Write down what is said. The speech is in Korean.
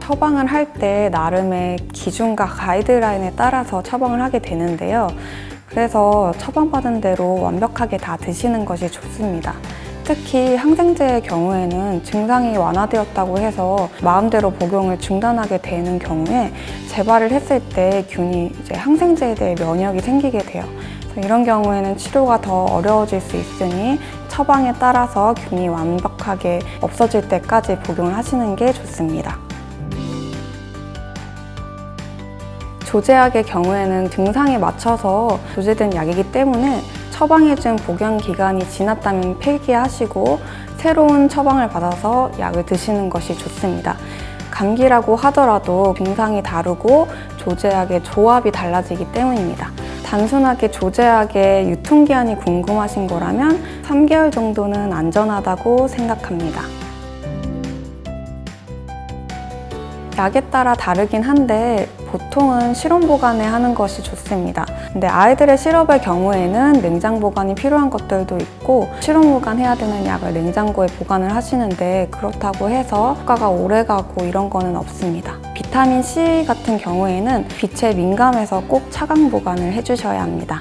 처방을 할 때 나름의 기준과 가이드라인에 따라서 처방을 하게 되는데요. 그래서 처방받은 대로 완벽하게 다 드시는 것이 좋습니다. 특히 항생제의 경우에는 증상이 완화되었다고 해서 마음대로 복용을 중단하게 되는 경우에 재발을 했을 때 균이 이제 항생제에 대해 면역이 생기게 돼요. 이런 경우에는 치료가 더 어려워질 수 있으니 처방에 따라서 균이 완벽하게 없어질 때까지 복용을 하시는 게 좋습니다. 조제약의 경우에는 증상에 맞춰서 조제된 약이기 때문에 처방해준 복용 기간이 지났다면 폐기하시고 새로운 처방을 받아서 약을 드시는 것이 좋습니다. 감기라고 하더라도 증상이 다르고 조제약의 조합이 달라지기 때문입니다. 단순하게 조제약의 유통기한이 궁금하신 거라면 3개월 정도는 안전하다고 생각합니다. 약에 따라 다르긴 한데 보통은 실온 보관에 하는 것이 좋습니다. 근데 아이들의 시럽의 경우에는 냉장 보관이 필요한 것들도 있고 실온 보관해야 되는 약을 냉장고에 보관을 하시는데 그렇다고 해서 효과가 오래 가고 이런 거는 없습니다. 비타민 C 같은 경우에는 빛에 민감해서 꼭 차강 보관을 해주셔야 합니다.